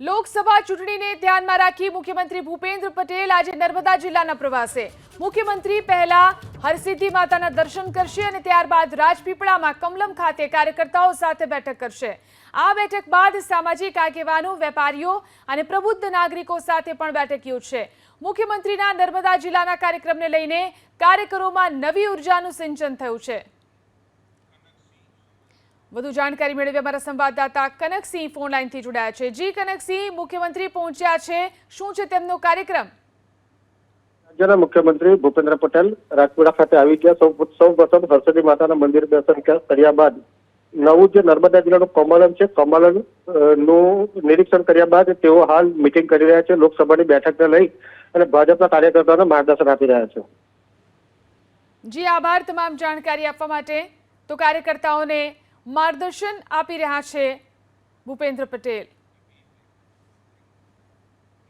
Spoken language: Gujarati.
લોકસભા ચૂંટણીને ધ્યાનમાં રાખી મુખ્યમંત્રી ભૂપેન્દ્ર પટેલ આજે નર્મદા જિલ્લાના પ્રવાસે. મુખ્યમંત્રી પહેલા હરસિદ્ધિ માતાના દર્શન કરશે અને ત્યારબાદ રાજપીપળામાં કમલમ ખાતે કાર્યકર્તાઓ સાથે બેઠક કરશે. આ બેઠક બાદ સામાજિક આગેવાનો, વેપારીઓ અને પ્રબુદ્ધ નાગરિકો સાથે પણ બેઠક યોજશે. મુખ્યમંત્રીના નર્મદા જિલ્લાના કાર્યક્રમને લઈને કાર્યકરોમાં નવી ઉર્જાનું સિંચન થયું છે. વધુ જાણકારી મેળવી અમારા સંવાદદાતા કનકસિંહ ફોન લાઈનથી જોડાયા છે. જી કનકસિંહ મુખ્યમંત્રી પહોંચ્યા છે. શું છે તેમનો કાર્યક્રમ? રાજ્યના મુખ્યમંત્રી ભૂપેન્દ્ર પટેલ રાજપુરા ખાતે આવી ગયા. સૌ સૌ પ્રથમ સરસ્વતી માતાના મંદિર દર્શન કર્યા. બાદ નવું જે નર્મદા જિલ્લાનું કમલમ છે કમલમનું નિરીક્ષણ કર્યા બાદ તેઓ હાલ મિટિંગ કરી રહ્યા છે. લોકસભાની બેઠકને લઈ અને ભાજપના કાર્યકર્તાઓને માર્ગદર્શન આપી રહ્યા છે. જી આભાર તમામ જાણકારી આપવા માટે. તો કાર્યકર્તાઓને માર્ગદર્શન આપી રહ્યા છે ભૂપેન્દ્ર પટેલ.